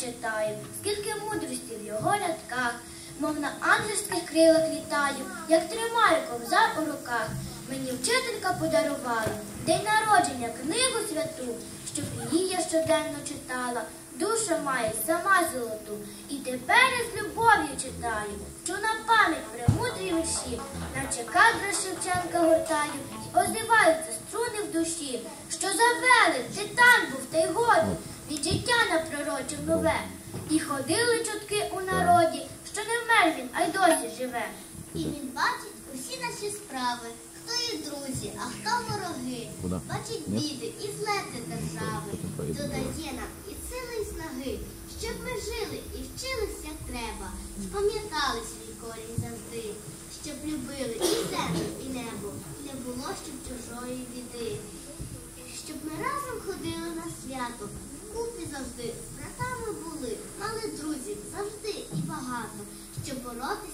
читаю, скільки мудрості в його рядках, мов на ангельських крилах літаю, як тримаю ковзар у руках. Мені вчителька подарувала день народження книгу святу, щоб її я щоденно читала. Душа має сама золоту, і тепер я з любов'ю читаю, що на пам'ять премудрі вірші, наче кадри Шевченка гортаю, і озиваються струни в душі, що завели титан був та й годі, від життя напророчив нове. І ходили чутки у народі, що не вмер він, а й досі живе. І він бачить усі наші справи, хто є друзі, а хто вороги. Куда? Бачить біди і злети держави, додає нам і сили, і снаги, щоб ми жили і вчились як треба, спам'ятали свій корінь завжди, щоб любили і землю, і небо, і не було щоб чужої біди. Щоб ми разом ходили на свято, купі завжди. З братами були, мали друзів завжди і багато, щоб мірі